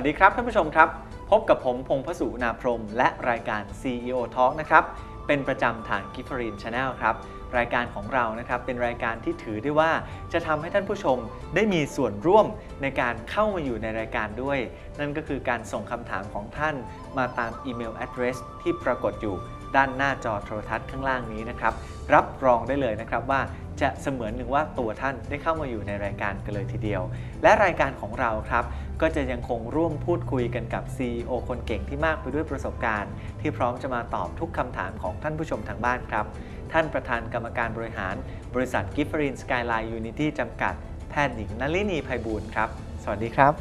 วัสดีครับท่านผู้ชมครับ พบกับผมพงพสุนาพรม และรายการ CEO Talk นะครับ เป็นประจำทาง g i f f e r i n Channel ครับ รายการของเรานะครับเป็นรายการที่ถือได้ว่าจะทำให้ท่านผู้ชมได้มีส่วนร่วมในการเข้ามาอยู่ในรายการด้วย นั่นก็คือการส่งคำถามของท่านมาตามอีเมล address ที่ปรากฏอยู่ด้านหน้าจอโทรทัศน์ข้างล่างนี้นะครับ รับรองได้เลยนะครับว่า จะเสมือนหนึ่งว่าตัวท่านได้เข้ามาอยู่ในรายการกันเลยทีเดียว และรายการของเราครับ ก็จะยังคงร่วมพูดคุยกันกับ CEO คนเก่งที่มากไปด้วยประสบการณ์ ที่พร้อมจะมาตอบทุกคำถามของท่านผู้ชมทางบ้านครับ ท่านประธานกรรมการบริหาร บริษัทกิฟฟรินสกายไลน์ยูนิตี้จำกัดแพทย์หญิงนลินีไพบูลย์ครับ สวัสดีครับ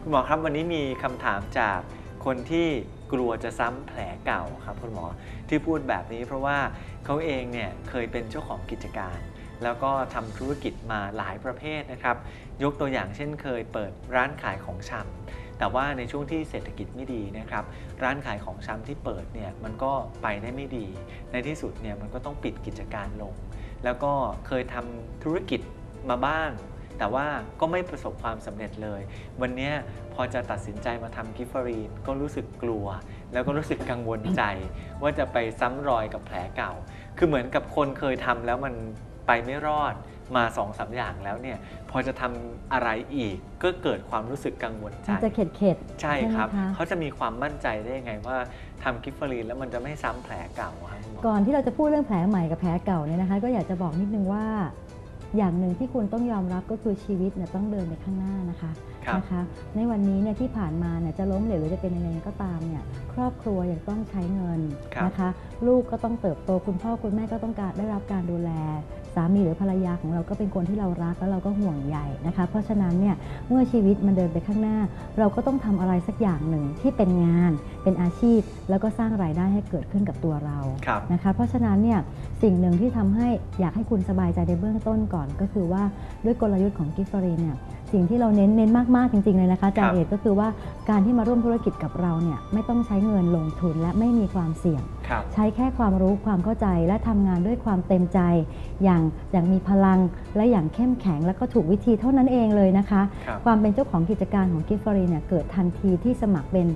คุณหมอครับวันนี้มีคำถามจากคนที่ กลัวจะซ้ำแผลเก่าครับคุณหมอที่พูดแบบนี้เพราะว่าเขาเองเนี่ยเคยเป็นเจ้าของกิจการ แล้วก็ทำธุรกิจมาหลายประเภทนะครับ ยกตัวอย่างเช่นเคยเปิดร้านขายของชำแต่ว่าในช่วงที่เศรษฐกิจไม่ดีนะครับ ร้านขายของชำที่เปิดเนี่ยมันก็ไปได้ไม่ดี ในที่สุดเนี่ยมันก็ต้องปิดกิจการลง แล้วก็เคยทำธุรกิจมาบ้าง แต่ว่าก็ไม่ประสบความสำเร็จเลย วันนี้พอจะตัดสินใจมาทำกิฟฟรีนก็รู้สึกกลัว แล้วก็รู้สึกกังวลใจ ว่าจะไปซ้ำรอยกับแผลเก่า คือเหมือนกับคนเคยทำแล้วมันไปไม่รอดมา2อสาอย่างแล้วเนี่ยพอจะทำอะไรอีกก็เกิดความรู้สึกกังวลใจมันจะเข็ดเข็ดใช่ครับไหมะเขาจะมีความมั่นใจได้ยังไงว่าทำกิฟฟรีนแล้วมันจะไม่ซ้ำแผลเก่าอะครับคุณหมอก่อนที่เราจะพูดเรื่องแผลใหม่กับแผลเก่าเนี่ยนะคะ ก็อยากจะบอกนิดนึงว่า อย่างหนึ่งที่คุณต้องยอมรับก็คือชีวิตเนี่ยต้องเดินไปข้างหน้านะคะครับ นะคะ ในวันนี้เนี่ยที่ผ่านมาเนี่ยจะล้มเหลวหรือจะเป็นยังไงก็ตามเนี่ยครอบครัวยังต้องใช้เงินครับ นะคะ ลูกก็ต้องเติบโตคุณพ่อคุณแม่ก็ต้องการได้รับการดูแล สามีหรือภรรยาของเราก็เป็นคนที่เรารักแล้วเราก็ห่วงใยนะคะ เพราะฉะนั้นเนี่ยเมื่อชีวิตมันเดินไปข้างหน้า เราก็ต้องทำอะไรสักอย่างหนึ่งที่เป็นงาน เป็นอาชีพ แล้วก็สร้างรายได้ให้เกิดขึ้นกับตัวเราครับนะคะ เพราะฉะนั้นเนี่ยสิ่งหนึ่งที่ทำให้อยากให้คุณสบายใจในเบื้องต้นก่อน ก็คือว่าด้วยกลยุทธ์ของกิฟฟรีเนี่ยสิ่งที่เราเน้นเน้นมากๆจริงๆเลยนะคะอาจารครับย์เอกก็คือว่าการที่มาร่วมธุรกิจกับเราเนี่ยไม่ต้องใช้เงินลงทุนและไม่มีความเสี่ยง ครับ ใช้แค่ความรู้ความเข้าใจและทำงานด้วยความเต็มใจ อย่างอย่างมีพลังและอย่างเข้มแข็ง และก็ถูกวิธีเท่านั้นเองเลยนะคะ ครับ ความเป็นเจ้าของกิจการของกิฟฟรีเนี่ยเกิดทันทีที่สมัครเป็น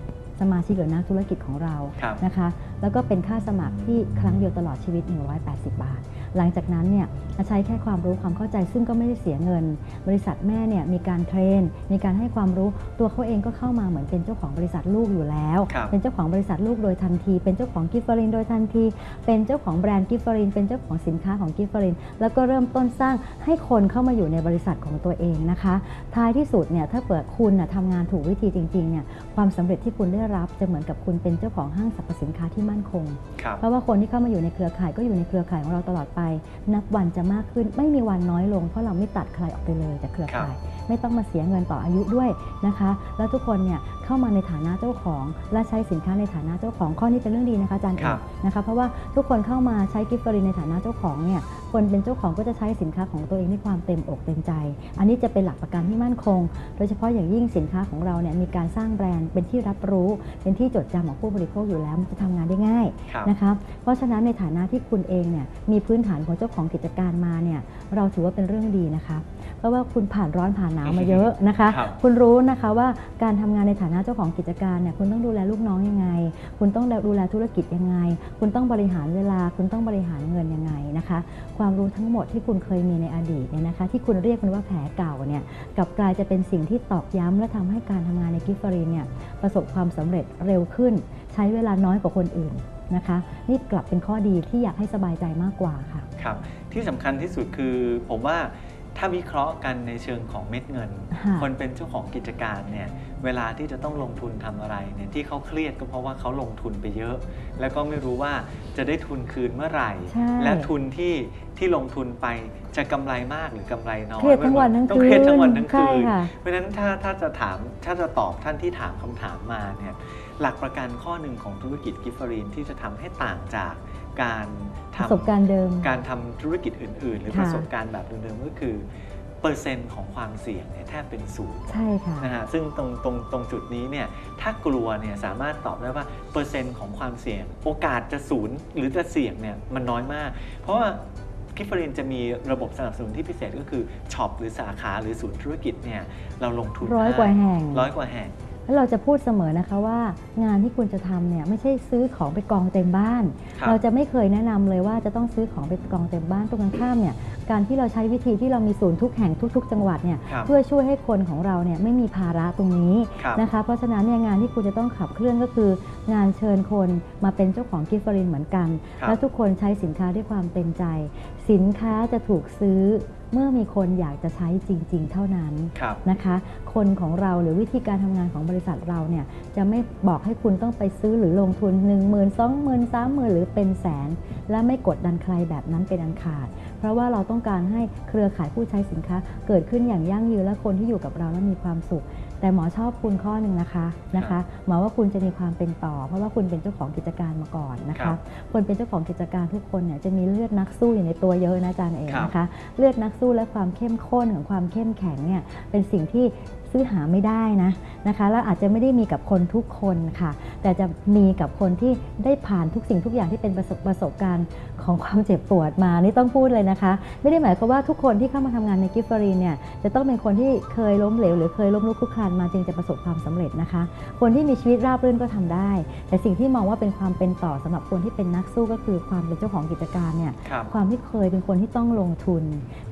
สมาชิกหรือนักธุรกิจของเรา ครับ นะคะแล้วก็เป็นค่าสมัครที่ครั้งเดียวตลอดชีวิต 180 บาท หลังจากนั้นเนี่ยใช้แค่ความรู้ความเข้าใจซึ่งก็ไม่ได้เสียเงิน บริษัทแม่เนี่ยมีการเทรน มีการให้ความรู้ตัวเขาเองก็เข้ามาเหมือนเป็นเจ้าของบริษัทลูกอยู่แล้วครับเป็นเจ้าของบริษัทลูกโดยทันที เป็นเจ้าของกิฟฟรินโดยทันที เป็นเจ้าของแบรนด์กิฟฟริน เป็นเจ้าของสินค้าของกิฟฟริน แล้วก็เริ่มต้นสร้างให้คนเข้ามาอยู่ในบริษัทของตัวเองนะคะ ท้ายที่สุดเนี่ยถ้าเปิดคุณนะทำงานถูกวิธีจริงๆเนี่ยความสำเร็จที่คุณได้รับจะเหมือนกับคุณเป็นเจ้าของห้างสรรพสินค้าที่มั่นคงครับเพราะว่าคนที่เข้ามาอยู่ในเครือข่ายก็อยู่ในเครือข่ายของเราตลอดไป นับวันจะมากขึ้น ไม่มีวันน้อยลง เพราะเราไม่ตัดใครออกไปเลยจากเครือข่าย ไม่ต้องมาเสียเงินต่ออายุด้วยนะคะ แล้วทุกคนเนี่ยเข้ามาในฐานะเจ้าของ และใช้สินค้าในฐานะเจ้าของข้อนี้เป็นเรื่องดีนะคะอาจารย์เอครักบนะคะเพราะว่าทุกคนเข้ามาใช้กิฟต์ฟรีในฐานะเจ้าของเนี่ยคนเป็นเจ้าของก็จะใช้สินค้าของตัวเองด้วยความเต็มอกเต็มใจ อันนี้จะเป็นหลักประกันที่มั่นคง โดยเฉพาะอย่างยิ่งสินค้าของเราเนี่ยมีการสร้างแบรนด์เป็นที่รับรู้ เป็นที่จดจำของผู้บริโภคอยู่แล้วมันจะทำงานได้ง่ายครับนะคะ เพราะฉะนั้นในฐานะที่คุณเองเนี่ยมีพื้นฐานของเจ้าของกิจการมาเนี่ยเราถือว่าเป็นเรื่องดีนะคะเพราะว่าคุณผ่านร้อนผ่านหนาวมาเยอะนะคะครับคุณรู้นะคะว่าการทำงานในฐานะเจ้าของกิจการเนี่ยคุณต้องดูแลลูกน้องยังไง คุณต้องดูแลธุรกิจยังไง คุณต้องบริหารเวลา คุณต้องบริหารเงินยังไงนะคะ ความรู้ทั้งหมดที่คุณเคยมีในอดีตเนี่ยนะคะ ที่คุณเรียกมันว่าแผลเก่าเนี่ยกลับกลายจะเป็นสิ่งที่ตอกย้ำและทำให้การทำงานในกิฟฟรีนเนี่ยประสบความสำเร็จเร็วขึ้น ใช้เวลาน้อยกว่าคนอื่นนะคะ นี่กลับเป็นข้อดีที่อยากให้สบายใจมากกว่าค่ะครับ ที่สำคัญที่สุดคือผมว่าถ้าวิเคราะห์กันในเชิงของเม็ดเงินค่ะคนเป็นเจ้าของกิจการเนี่ยเวลาที่จะต้องลงทุนทำอะไรเนี่ยที่เขาเครียดก็เพราะว่าเขาลงทุนไปเยอะ แล้วก็ไม่รู้ว่าจะได้ทุนคืนเมื่อไหร่ใช่และทุนที่ที่ลงทุนไปจะกำไรมากหรือกำไรน้อยเครียดทั้งวันทั้งต้องคืนเครียดทั้งวันทั้งใช่คืนค่ะเพราะฉะนั้นถ้าถ้าจะถามถ้าจะตอบท่านที่ถามคำถามมาเนี่ย หลักประกันข้อหนึ่งของธุรกิจกิฟฟรีนที่จะทำให้ต่างจากการปทำระสบการณ์เดิม การทำธุรกิจอื่น ๆ หรือค่ะประสบการณ์แบบเดิมๆก็คือเปอร์เซ็นต์ของความเสี่ยงเนี่ยแทบเป็นศูนย์ใช่ค่ะนะฮะซึ่งตรงตรงตรงจุดนี้เนี่ยถ้ากลัวเนี่ยสามารถตอบได้ว่าเปอร์เซ็นต์ของความเสี่ยง โอกาสจะศูนย์หรือจะเสี่ยงเนี่ยมันน้อยมาก เพราะว่ากิฟฟรินจะมีระบบสนับสนุนที่พิเศษก็คือช็อปหรือสาขาหรือศูนย์ธุรกิจเนี่ยเราลงทุนร้อยกว่าแห่งร้อยกว่าแห่ง แล้วเราจะพูดเสมอนะคะว่างานที่คุณจะทำเนี่ยไม่ใช่ซื้อของไปกองเต็มบ้าน ครับ เราจะไม่เคยแนะนำเลยว่าจะต้องซื้อของไปกองเต็มบ้านตรงกันข้ามเนี่ยการที่เราใช้วิธีที่เรามีศูนย์ทุกแห่งทุก ๆ จังหวัดเนี่ยครับ เพื่อช่วยให้คนของเราเนี่ยไม่มีภาระตรงนี้ ครับ นะคะเพราะฉะนั้นเนี่ยงานที่คุณจะต้องขับเคลื่อนก็คือ งานเชิญคนมาเป็นเจ้าของกิฟต์ฟรินเหมือนกัน ครับแล้วทุกคนใช้สินค้าด้วยความเต็มใจ สินค้าจะถูกซื้อ เมื่อมีคนอยากจะใช้จริง ๆ เท่านั้นครับนะคะ คนของเราหรือวิธีการทำงานของบริษัทเราเนี่ยจะไม่บอกให้คุณต้องไปซื้อหรือลงทุน 1 0 0 0 0 2 0 0 0 0 3 0 0 0 0 หรือเป็นแสน และไม่กดดันใครแบบนั้นเป็นอันขาด เพราะว่าเราต้องการให้เครือข่ายผู้ใช้สินค้า เกิดขึ้นอย่างยั่งยืนและคนที่อยู่กับเราแล้วมีความสุข แต่หมอชอบคุณข้อหนึ่งนะคะนะคะหมอว่าคุณจะมีความเป็นต่อ เพราะว่าคุณเป็นเจ้าของกิจการมาก่อนนะครัคะบคนเป็นเจ้าของกิจการทุกคนเนี่ยจะมีเลือดนักสู้อยู่ในตัวเยอะนะอาจารย์เองครับนะคะ เลือดนักสู้และความเข้มข้นของความเข้มแข็งเนี่ยเป็นสิ่งที่ ซื้อหาไม่ได้นะนะคะแล้วอาจจะไม่ได้มีกับคนทุกคนค่ะ แต่จะมีกับคนที่ได้ผ่านทุกสิ่งทุกอย่างที่เป็นประสบประสบการณ์ของความเจ็บปวดมานี่ต้องพูดเลยนะคะ ไม่ได้หมายความว่าทุกคนที่เข้ามาทำงานในกิฟฟรีนเนี่ยจะต้องเป็นคนที่เคยล้มเหลวหรือเคยล้มลุกคลุกคลานมาจึงจะประสบความสำเร็จนะคะ คนที่มีชีวิตราบรื่นก็ทำได้ แต่สิ่งที่มองว่าเป็นความเป็นต่อสำหรับคนที่เป็นนักสู้ก็คือความเป็นเจ้าของกิจการเนี่ยครับความที่เคยเป็นคนที่ต้องลงทุน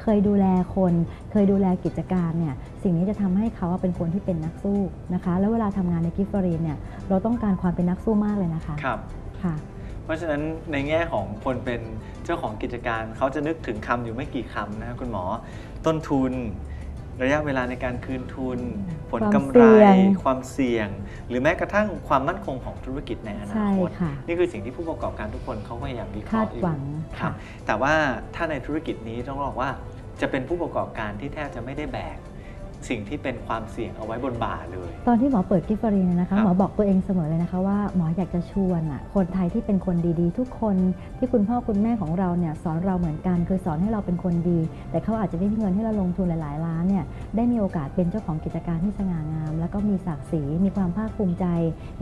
เคยดูแลคน เคยดูแลกิจการเนี่ยสิ่งนี้จะทำให้เขาเป็นคนที่เป็นนักสู้นะคะ แล้วเวลาทำงานในกิฟฟรีนเนี่ยเราต้องการความเป็นนักสู้มากเลยนะคะครับค่ะ เพราะฉะนั้นในแง่ของคนเป็นเจ้าของกิจการเขาจะนึกถึงคำอยู่ไม่กี่คำนะครับคุณหมอ ต้นทุน ระยะเวลาในการคืนทุน ผลความกำเสี่ไรยงความเสี่ยง หรือแม้กระทั่งความมั่นคงของธุรกิจในอนาใช่คตค่ะนี่คือสิ่งที่ผู้ประกอบการทุกคนเขาพยายามวิเคคาราะดห์อยู่หวังครัค่ะบแต่ว่าถ้าในธุรกิจนี้ต้องบอกว่าจะเป็นผู้ประกอบการที่แทบจะไม่ได้แบก สิ่งที่เป็นความเสี่ยงเอาไว้บนบ่าเลย ตอนที่หมอเปิดกิฟฟรีนยนะครัคะบ หมอบอกตัวเองเสมอเลยนะคะว่าหมออยากจะชวนอะคนไทยที่เป็นคนดีๆ ทุกคนที่คุณพ่อคุณแม่ของเราเนี่ยสอนเราเหมือนกันคือสอนให้เราเป็นคนดี แต่เขาอาจจะไม่มีเงินให้เราลงทุนหลายๆล้านเนี่ยได้มีโอกาสเป็นเจ้าของกิจการที่สง่างาม แล้วก็มีศักดิ์ศรีมีความภาคภูมิใจ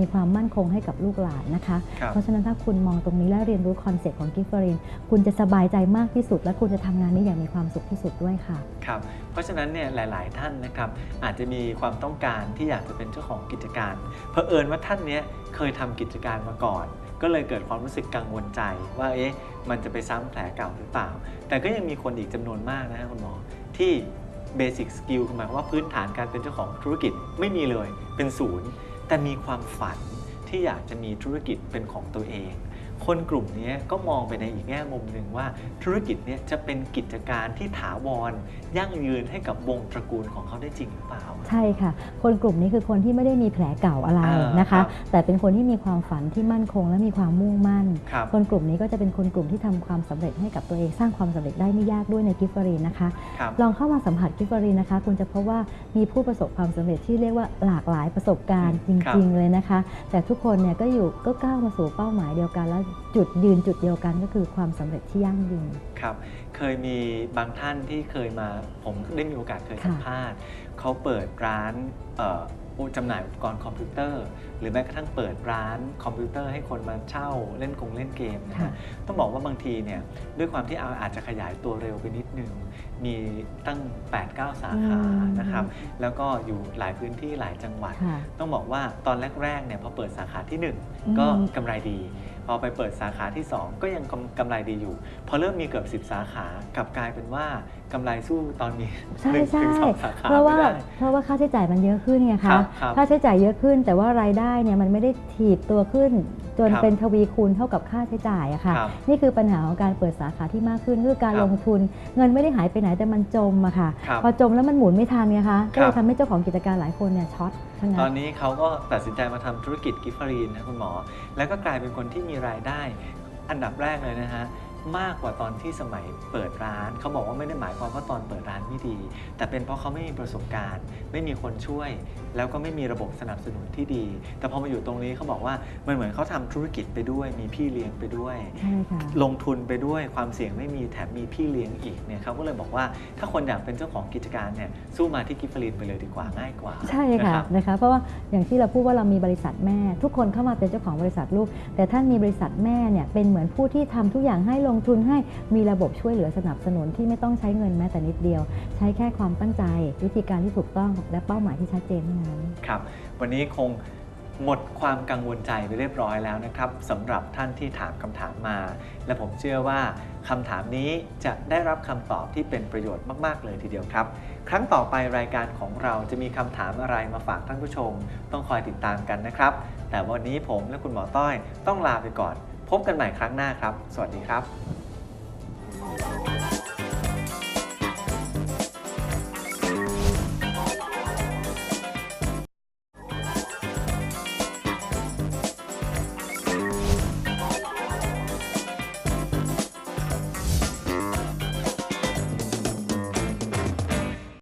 มีความมั่นคงให้กับลูกหลานนะคะ ครับ เพราะฉะนั้นถ้าคุณมองตรงนี้และเรียนรู้คอนเซ็ปต์ของกิฟฟรีนคุณจะสบายใจมากที่สุด และคุณจะทำงานนี้อย่างมีความสุขที่สุดด้วยค่ะ ครับ เพราะฉะนั้นเนี่ยหลาย ๆ ท่านนะครับอาจจะมีความต้องการที่อยากจะเป็นเจ้าของกิจการเผอิญว่าท่านเนี้ยเคยทำกิจการมาก่อน ก็เลยเกิดความรู้สึกกังวลใจว่าเอ๊ะมันจะไปซ้ำแผลเก่าหรือเปล่า แต่ก็ยังมีคนอีกจำนวนมากนะคุณหมอที่เบสิ c สกิลคือหมายความว่าพื้นฐานการเป็นเจ้าของธุรกิจไม่มีเลยเป็นศูนย์ แต่มีความฝันที่อยากจะมีธุรกิจเป็นของตัวเอง คนกลุ่มนี้ก็มองไปในอีกแง่มุมหนึ่งว่า ธุรกิจเนี้จะเป็นกิจการที่ถาวรยั่งยืนให้กับวงตระกูลของเขาได้จริงหรือเปล่า ใช่ค่ะ คนกลุ่มนี้คือคนที่ไม่ได้มีแผลเก่าอะไรอ่านนะคะครับแต่เป็นคนที่มีความฝันที่มั่นคง และมีความมุ่งมั่นครับคนกลุ่มนี้ก็จะเป็นคนกลุ่มที่ทำความสำเร็จให้กับตัวเองสร้างความสำเร็จได้ไม่ยากด้วยในกิฟฟรีนะคะครับลองเข้ามาสัมผัสกิฟฟรีนะคะ คุณจะพบว่ามีผู้ประสบความสำเร็จที่เรียกว่าหลากหลายประสบการณ์จครับริง ๆ เลยนะคะ แต่ทุกคนเนี่ยก็อยู่ก็ก้าวมาสู่เป้าหมายเดียวกันและจุดยืนจุดเดียวกันก็คือความสำเร็จที่ยั่งยืนครับ เคยมีบางท่านที่เคยมาผมได้มีโอกาสเคยค่ะสัมภาษณ์เขาเปิดร้านเอ่อผู้จำหน่ายอุปกรณ์คอมพิวเตอร์หรือแม้กระทั่งเปิดร้านคอมพิวเตอร์ให้คนมาเช่าเล่นกงเล่นเกมนะค่ะฮะต้องบอกว่าบางทีเนี่ยด้วยความที่อาจจะขยายตัวเร็วไปนิดนึง มีตั้ง 8-9 สาขาอืมนะครับแล้วก็อยู่หลายพื้นที่หลายจังหวัดค่ะต้องบอกว่าตอนแรกๆเนี่ยพอเปิดสาขาที่อืม1ก็กำไรดี พอไปเปิดสาขาที่ 2 ก็ยังกำกำไรดีอยู่ พอเริ่มมีเกือบ 10 สาขากลับกลายเป็นว่ากำไรสู้ตอนมีใช่หนึ่งใช่ถึงสองสาขาเพราะว่าไม่ได้เพราะว่าค่าใช้จ่ายมันเยอะขึ้นไงครัคะบครับค่าใช้จ่ายเยอะขึ้นแต่ว่ารายได้เนี่ยมันไม่ได้ถีบตัวขึ้น จนครับเป็นทวีคูณเท่ากับค่าใช้จ่ายอะค่ะ ครับนี่คือปัญหาของการเปิดสาขาที่มากขึ้นคือการครับลงทุน เงินไม่ได้หายไปไหนแต่มันจมอะค่ะ ครับพอจมแล้วมันหมุนไม่ทันไงคะก็เลครัยบ ทำให้เจ้าของกิจการหลายคนเนี่ยช็อตทั้งตนั้อนนนี้เขาก็ตัดสินใจมาทำธุรกิจกิฟฟรีนนะคุณหมอ แล้วก็กลายเป็นคนที่มีรายได้อันดับแรกเลยนะฮะ มากกว่าตอนที่สมัยเปิดร้าน เขาบอกว่าไม่ได้หมายความว่าตอนเปิดร้านไม่ดี แต่เป็นเพราะเขาไม่มีประสบการณ์ ไม่มีคนช่วย แล้วก็ไม่มีระบบสนับสนุนที่ดี แต่พอมาอยู่ตรงนี้เขาบอกว่ามันเหมือนเขาทำธุรกิจไปด้วย มีพี่เลี้ยงไปด้วยใช่ค่ะลงทุนไปด้วยความเสี่ยงไม่มีแถมมีพี่เลี้ยงอีกเนี่ยเขาก็เลยบอกว่าถ้าคนอยากเป็นเจ้าของกิจการเนี่ยสู้มาที่กิฟฟรีนไปเลยดีกว่าง่ายกว่า ใช่ค่ะนรับนะคะเพราะว่าอย่างที่เราพูดว่าเรามีบริษัทแม่ ทุกคนเข้ามาเป็นเจ้าของบริษัทลูก แต่ท่านมีบริษัทแม่เนี่ยเป็นเหมือนผู้ที่ทำทุกอย่างให้ลงงทุนให้มีระบบช่วยเหลือสนับสนุนที่ไม่ต้องใช้เงินแม้แต่นิดเดียว ใช้แค่ความตั้งใจ วิธีการที่ถูกต้องและเป้าหมายที่ชัดเจนเท่านั้นครับ วันนี้คงหมดความกังวลใจไปเรียบร้อยแล้วนะครับสำหรับท่านที่ถามคำถามมา และผมเชื่อว่าคำถามนี้จะได้รับคำตอบที่เป็นประโยชน์มาก ๆ เลยทีเดียวครับ ครั้งต่อไปรายการของเราจะมีคำถามอะไรมาฝากท่านผู้ชม ต้องคอยติดตามกันนะครับ แต่วันนี้ผมและคุณหมอต้อยต้องลาไปก่อน พบกันใหม่ครั้งหน้าครับ สวัสดีครับ